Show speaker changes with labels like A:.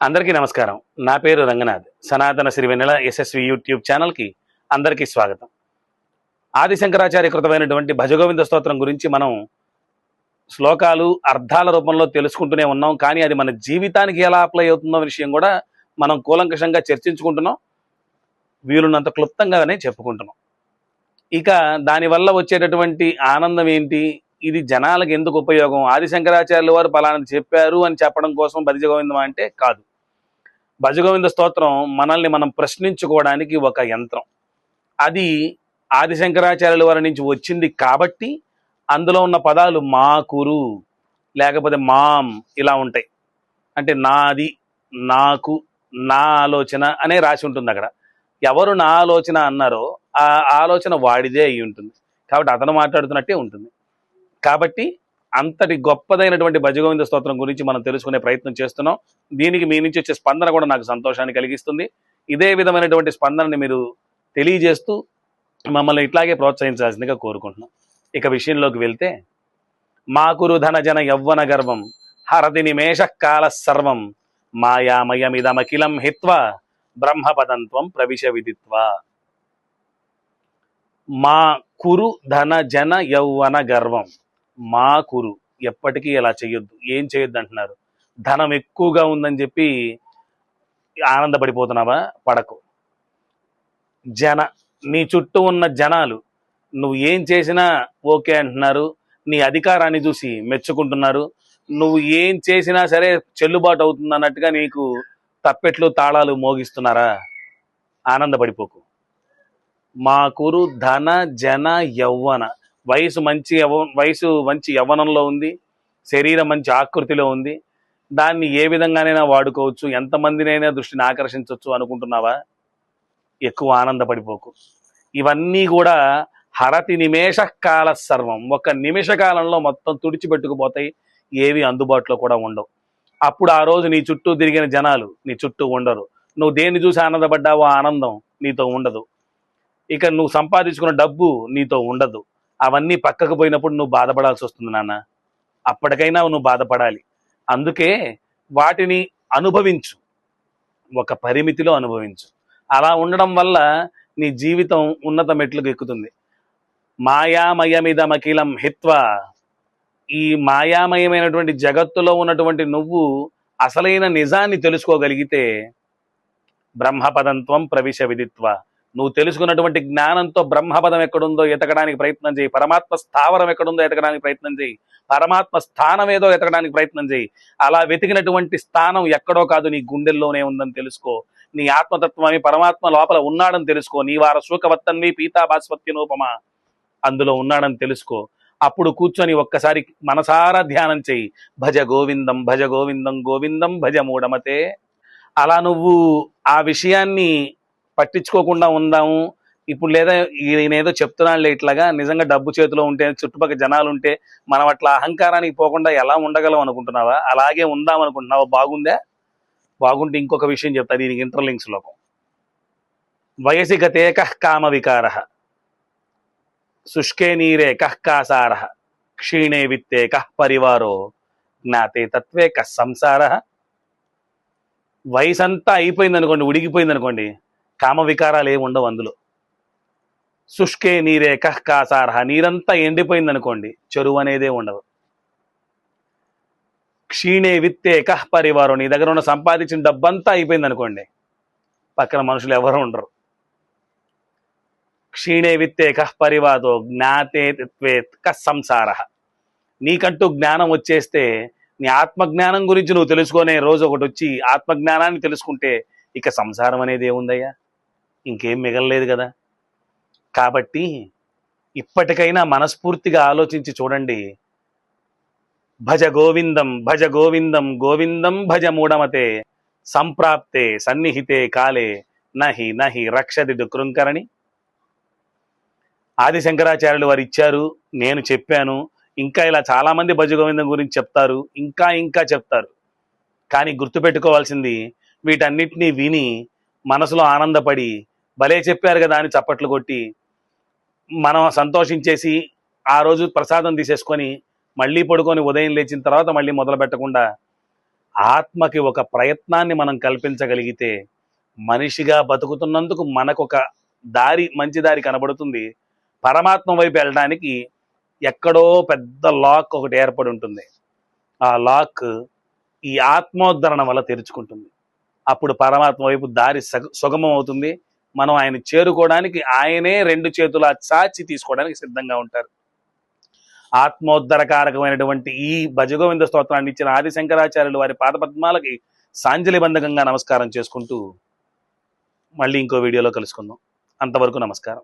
A: అందరికీ నమస్కారం. నా పేరు రంగనాథ్. సనాతన సిరివెన్నెల ఎస్ఎస్వి యూట్యూబ్ ఛానల్కి అందరికీ స్వాగతం. ఆది శంకరాచార్య కృతమైనటువంటి భజగోవింద స్తోత్రం గురించి మనం శ్లోకాలు అర్థాల రూపంలో తెలుసుకుంటూనే ఉన్నాం. కానీ అది మన జీవితానికి ఎలా అప్లై అవుతుందో విషయం కూడా మనం కూలంకషంగా చర్చించుకుంటున్నాం. వీలున్నంత క్లుప్తంగానే చెప్పుకుంటున్నాం. ఇక దానివల్ల వచ్చేటటువంటి ఆనందం ఏంటి? ఇది జనాలకు ఎందుకు ఉపయోగం? ఆది శంకరాచార్యుల వారు పలానా చెప్పారు అని చెప్పడం కోసం భజగోవిందం అంటే కాదు. భజగోవింద స్తోత్రం మనల్ని మనం ప్రశ్నించుకోవడానికి ఒక యంత్రం. అది ఆది శంకరాచార్యుల వారి నుంచి వచ్చింది కాబట్టి అందులో ఉన్న పదాలు మా కురు లేకపోతే మాం ఇలా ఉంటాయి. అంటే నాది నాకు నా ఆలోచన అనే రాసి ఉంటుంది అక్కడ. ఎవరు నా ఆలోచన అన్నారో ఆ ఆలోచన వాడిదే అయి ఉంటుంది. కాబట్టి అతను మాట్లాడుతున్నట్టే ఉంటుంది. కాబట్టి అంతటి గొప్పదైనటువంటి భజగోవింద స్తోత్రం గురించి మనం తెలుసుకునే ప్రయత్నం చేస్తున్నాం. దీనికి మీ నుంచి వచ్చే స్పందన కూడా నాకు సంతోషాన్ని కలిగిస్తుంది. ఇదే విధమైనటువంటి స్పందనని మీరు తెలియజేస్తూ మమ్మల్ని ఇట్లాగే ప్రోత్సహించాల్సిందిగా కోరుకుంటున్నాం. ఇక విషయంలోకి వెళ్తే మాకురు ధన జన యవ్వన గర్వం హరతి నిమేష కాల సర్వం మాయామయమిదమఖిలం హిత్వ బ్రహ్మపదంత్వం ప్రవిశ విదిత్వ. మా కురు ధన జన యౌవన గర్వం. మా కురు ఎప్పటికీ ఇలా చేయొద్దు ఏం చేయొద్దు అంటున్నారు? ధనం ఎక్కువగా ఉందని చెప్పి ఆనందపడిపోతున్నావా? పడకు. జన నీ చుట్టూ ఉన్న జనాలు నువ్వు ఏం చేసినా ఓకే అంటున్నారు. నీ అధికారాన్ని చూసి మెచ్చుకుంటున్నారు. నువ్వు ఏం చేసినా సరే చెల్లుబాటు అవుతుంది అన్నట్టుగా నీకు తప్పెట్లు తాళాలు మోగిస్తున్నారా? ఆనందపడిపోకు. మా కురు ధన జన యౌవన వయసు మంచి వయసు మంచి యవ్వనంలో ఉంది శరీరం మంచి ఆకృతిలో ఉంది. దాన్ని ఏ విధంగానైనా వాడుకోవచ్చు ఎంతమందినైనా దృష్టిని ఆకర్షించవచ్చు అనుకుంటున్నావా? ఎక్కువ ఆనందపడిపోకు. ఇవన్నీ కూడా హరతి నిమేష కాల సర్వం. ఒక నిమిష కాలంలో మొత్తం తుడిచిపెట్టుకుపోతాయి ఏవి అందుబాటులో కూడా ఉండవు. అప్పుడు ఆ రోజు నీ చుట్టూ తిరిగిన జనాలు నీ చుట్టూ ఉండరు. నువ్వు దేన్ని చూసి ఆనందపడ్డావో ఆనందం నీతో ఉండదు. ఇక నువ్వు సంపాదించుకున్న డబ్బు నీతో ఉండదు. అవన్నీ పక్కకు పోయినప్పుడు నువ్వు బాధపడాల్సి వస్తుంది నాన్న. అప్పటికైనా నువ్వు బాధపడాలి. అందుకే వాటిని అనుభవించు. ఒక పరిమితిలో అనుభవించు. అలా ఉండడం వల్ల నీ జీవితం ఉన్నత మెట్లకు ఎక్కుతుంది. మాయామయమిదమఖిలం హిత్వ. ఈ మాయామయమైనటువంటి జగత్తులో ఉన్నటువంటి నువ్వు అసలైన నిజాన్ని తెలుసుకోగలిగితే బ్రహ్మపదంత్వం ప్రవిశ విదిత్వ. నువ్వు తెలుసుకున్నటువంటి జ్ఞానంతో బ్రహ్మపదం ఎక్కడుందో ఎతకడానికి ప్రయత్నం చేయి. పరమాత్మ స్థావరం ఎక్కడుందో ఎతకడానికి ప్రయత్నం చేయి. పరమాత్మ స్థానం ఏదో ఎతకడానికి ప్రయత్నం చేయి. అలా వెతికినటువంటి స్థానం ఎక్కడో కాదు నీ గుండెల్లోనే ఉందని తెలుసుకో. నీ ఆత్మతత్వాన్ని పరమాత్మ లోపల ఉన్నాడని తెలుసుకో. నీ వార శూకవత్తన్వి పీతాభాస్వత్యనోపమ అందులో ఉన్నాడని తెలుసుకో. అప్పుడు కూర్చొని ఒక్కసారి మనసారా ధ్యానం చెయ్యి భజ గోవిందం భజ గోవిందం గోవిందం భజ మూఢమతే. అలా నువ్వు ఆ విషయాన్ని పట్టించుకోకుండా ఉందాము. ఇప్పుడు లేదా నేనేదో ఏదో ఇట్లాగా నిజంగా డబ్బు చేతిలో ఉంటే చుట్టుపక్కల జనాలు ఉంటే మనం అట్లా అహంకారానికి పోకుండా ఎలా ఉండగలం అనుకుంటున్నావా? అలాగే ఉందాం అనుకుంటున్నావా? బాగుందా? బాగుంటే ఇంకొక విషయం చెప్తా దీనికి ఇంటర్లింక్స్ లోకం. వయసి గతే కః కామ వికార శుష్కే నీరే కహ్ కాసార క్షీణే విత్తే కహ్ పరివారో జ్ఞాతే తత్వే కహ్ సంసార. వయసంతా అయిపోయింది అనుకోండి ఉడిగిపోయింది అనుకోండి కామ వికారాలు ఏమి ఉండవు అందులో. శుష్కే నీరే కః కాసార్హ నీరంతా ఎండిపోయింది అనుకోండి చెరువు అనేదే ఉండదు. క్షీణే విత్తే కః పరివారం. నీ దగ్గర ఉన్న సంపాదించిన డబ్బంతా అయిపోయింది అనుకోండి పక్కన మనుషులు ఎవరు ఉండరు. క్షీణే విత్తే కః పరివాదో. జ్ఞాతే తత్వే కః సంసార. నీకంటూ జ్ఞానం వచ్చేస్తే నీ ఆత్మజ్ఞానం గురించి నువ్వు తెలుసుకునే రోజు ఒకటి వచ్చి ఆత్మజ్ఞానాన్ని తెలుసుకుంటే ఇక సంసారం అనేది ఏముందయ్యా ఇంకేం మిగలలేదు కదా. కాబట్టి ఇప్పటికైనా మనస్ఫూర్తిగా ఆలోచించి చూడండి. భజ గోవిందం భజ గోవిందం గోవిందం భజ మూఢమతే సంప్రాప్తే సన్నిహితే కాలే నహి నహి రక్షది కృంకరణి. ఆది శంకరాచార్యులు వారు ఇచ్చారు నేను చెప్పాను ఇంకా ఇలా చాలా మంది భజ గోవిందం గురించి చెప్తారు ఇంకా ఇంకా చెప్తారు. కానీ గుర్తుపెట్టుకోవాల్సింది వీటన్నిటినీ విని మనసులో ఆనందపడి భలే చెప్పారు కదా అని చప్పట్లు కొట్టి మనం సంతోషించేసి ఆ రోజు ప్రసాదం తీసేసుకొని మళ్ళీ పడుకొని ఉదయం లేచిన తర్వాత మళ్ళీ మొదలు పెట్టకుండా ఆత్మకి ఒక ప్రయత్నాన్ని మనం కల్పించగలిగితే మనిషిగా బతుకుతున్నందుకు మనకు ఒక దారి మంచి దారి కనబడుతుంది. పరమాత్మ వైపు వెళ్ళడానికి ఎక్కడో పెద్ద లాక్ ఒకటి ఏర్పడి ఉంటుంది. ఆ లాక్ ఈ ఆత్మోద్ధరణ వల్ల తెరుచుకుంటుంది. అప్పుడు పరమాత్మ వైపు దారి సగ- సుగమం అవుతుంది మనం ఆయన చేరుకోవడానికి ఆయనే రెండు చేతుల చాచి తీసుకోవడానికి సిద్ధంగా ఉంటారు. ఆత్మోద్ధరకారకమైనటువంటి ఈ భజగోవింద స్తోత్రాన్ని ఇచ్చిన ఆది శంకరాచార్యులు వారి పాదపద్మాలకి సాంజలి బంధకంగా నమస్కారం చేసుకుంటూ మళ్ళీ ఇంకో వీడియోలో కలుసుకుందాం. అంతవరకు నమస్కారం.